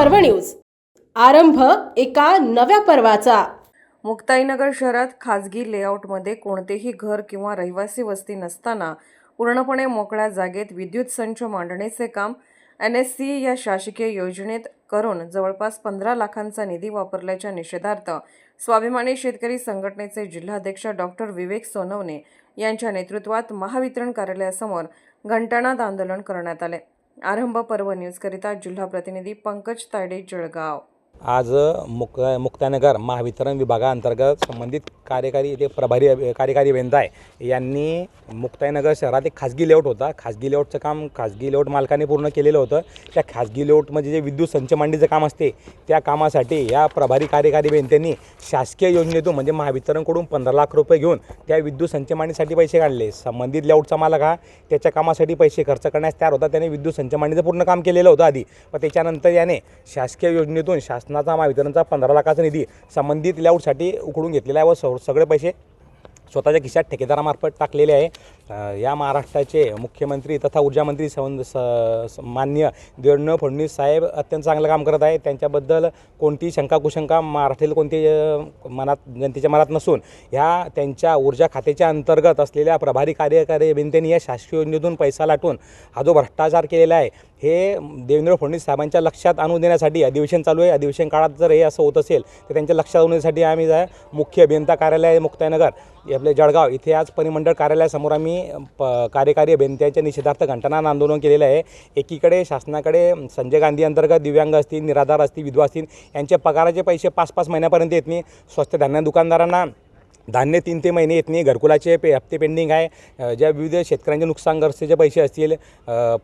पर्व न्यूज. आरंभ एका नव्या पर्वाचा. मुक्ताईनगर शहरात खाजगी लेआउटमध्ये कोणतेही घर किंवा रहिवासी वस्ती नसताना पूर्णपणे मोकळ्या जागेत विद्युत संच मांडणीचे काम एन एस सी या शासकीय योजनेत करून जवळपास पंधरा लाखांचा निधी वापरल्याच्या निषेधार्थ स्वाभिमानी शेतकरी संघटनेचे जिल्हाध्यक्ष डॉक्टर विवेक सोनवणे यांच्या नेतृत्वात महावितरण कार्यालयासमोर घंटानाद आंदोलन करण्यात आले. आरंभ पर्व न्यूजकरिता जिल्हा प्रतिनिधी पंकज तायडे जळगाव. आज मुक मुक्तानगर महावितरण विभागाअंतर्गत संबंधित कार्यकारी ते प्रभारी कार्यकारी अभियंता आहे यांनी मुक्ताईनगर शहरात एक खाजगी लेआउट होता. खाजगी लेआउटचं काम खाजगी लेआउट मालकाने पूर्ण केलेलं होतं. त्या खाजगी लेआउटमध्ये जे विद्युत संचमांडीचं काम असते त्या कामासाठी या प्रभारी कार्यकारी अभियंत्यांनी शासकीय योजनेतून म्हणजे महावितरणकडून पंधरा लाख रुपये घेऊन त्या विद्युत संचमांडीसाठी पैसे काढले. संबंधित लेआउटचा मालक हा त्याच्या कामासाठी पैसे खर्च करण्यास तयार होता. त्याने विद्युत संचमांडीचं पूर्ण काम केलेलं होतं आधी. पण त्याच्यानंतर याने शासकीय योजनेतून शासनाचा महावितरणचा पंधरा लाखाचा निधी संबंधित लेआउटसाठी उकडून घेतलेला आहे व सगळे पैसे स्वतःच्या खिशात ठेकेदारामार्फत टाकलेले आहे. या महाराष्ट्राचे मुख्यमंत्री तथा ऊर्जामंत्री सं स मान्य देवेंद्र फडणवीस साहेब अत्यंत चांगलं काम करत आहे त्यांच्याबद्दल कोणती शंका कुशंका महाराष्ट्रातील कोणती मनात जनतेच्या मनात नसून ह्या त्यांच्या ऊर्जा खात्याच्या अंतर्गत असलेल्या प्रभारी कार्यकारी अभियंत्यांनी या शासकीय योजनेतून पैसा लाटून हा जो भ्रष्टाचार केलेला आहे हे देवेंद्र फडणवीस साहेबांच्या लक्षात आणून देण्यासाठी अधिवेशन चालू आहे. अधिवेशन काळात जर हे असं होत असेल तर त्यांच्या लक्षात आणून देण्यासाठी आम्ही मुख्य अभियंता कार्यालय आहे मुक्ताईनगर आपले जळगाव इथे आज परिमंडळ कार्यालयासमोर आम्ही प कार्यकारी अभियंत्यांच्या निषेधार्थ घंटानाद आंदोलन केलेलं आहे. एकीकडे शासनाकडे संजय गांधी अंतर्गत दिव्यांग असतील निराधार असतील विधवा असतील यांच्या पगाराचे पैसे पाच पाच महिन्यापर्यंत येत नाही. स्वस्त धान्य दुकानदारांना धान्य तीन ते महिने येत नाही. घरकुलाचे पे हप्ते पेंडिंग आहे. ज्या विविध शेतकऱ्यांचे नुकसानग्रस्तीचे पैसे असतील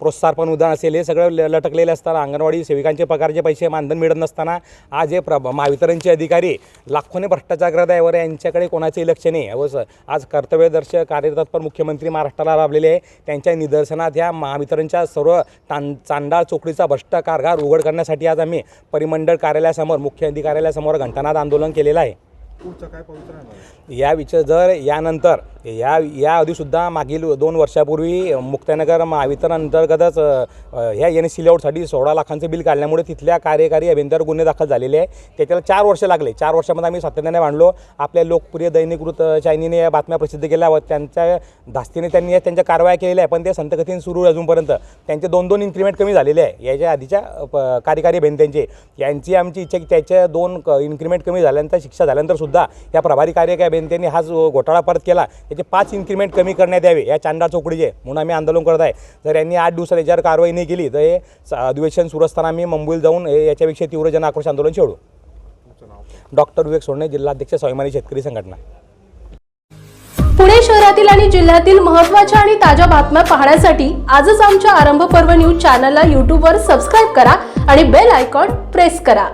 प्रोत्साहन उदाहरण असेल हे सगळं ल लटकलेले असताना अंगणवाडी सेविकांचे पगारचे पैसे मानधन मिळत नसताना आज हे प्र महावितरणचे अधिकारी लाखोने भ्रष्टाचार आहे. वर यांच्याकडे कोणाचंही लक्ष नाही व स- आज कर्तव्यदर्श कार्यतत्पर मुख्यमंत्री महाराष्ट्राला लाभलेले आहे. त्यांच्या निदर्शनात ह्या महावितरणच्या सर्व तां चांडाळ चोकडीचा भ्रष्ट कारभार उघड करण्यासाठी आज आम्ही परिमंडळ कार्यालयासमोर मुख्य अधिकाऱ्यालयासमोर घंटानाद आंदोलन केलेलं आहे. काय पवित्र या विचार जर यानंतर या या आधीसुद्धा मागील दोन वर्षापूर्वी मुक्तानगर महावितरण अंतर्गतच अ, अ, ह्या एन सी लेआउटसाठी सोळा लाखांचं बिल काढल्यामुळे तिथल्या कार्यकारी अभियंत्यावर गुन्हे दाखल झालेले आहे त्याच्याला चार वर्ष लागले. चार वर्षामध्ये आम्ही सातत्याने मांडलो. आपल्या लोकप्रिय दैनिकृत चायनीने या बातम्या प्रसिद्ध केल्या व त्यांच्या धास्तीने त्यांनी या त्यांच्या कारवाया केलेल्या आहे पण ते संतगतीने सुरू आहे अजूनपर्यंत. त्यांचे दोन दोन इन्क्रीमेंट कमी झालेले आहे याच्या आधीच्या अ, प- कार्यकारी अभियंत्यांचे. यांची आमची इच्छा की त्याच्या दोन इन्क्रीमेंट कमी झाल्यानंतर शिक्षा झाल्यानंतर सुद्धा या प्रभारी कार्यकारी अभियंत्यांनी हा जो घोटाळा परत केला. त्याचे पाच इन्क्रिमेंट कमी करण्यात यावे. या चांदा चौकडीचे. म्हणून आम्ही आंदोलन करत आहे. जर यांनी आठ दिवसात याच्यावर कारवाई नाही केली तर हे अधिवेशन सुरू असताना आम्ही मुंबईला जाऊन हे याच्यापेक्षा तीव्र जन आक्रोश आंदोलन छेडू डॉक्टर विवेक सोडणे जिल्हाध्यक्ष स्वाभिमानी शेतकरी संघटना. पुणे शहरातील आणि जिल्ह्यातील महत्त्वाच्या आणि ताज्या बातम्या पाहण्यासाठी आजच आमच्या आरंभ पर्व न्यूज चॅनलला यूट्यूबवर सबस्क्राईब करा आणि बेल आयकॉन प्रेस करा.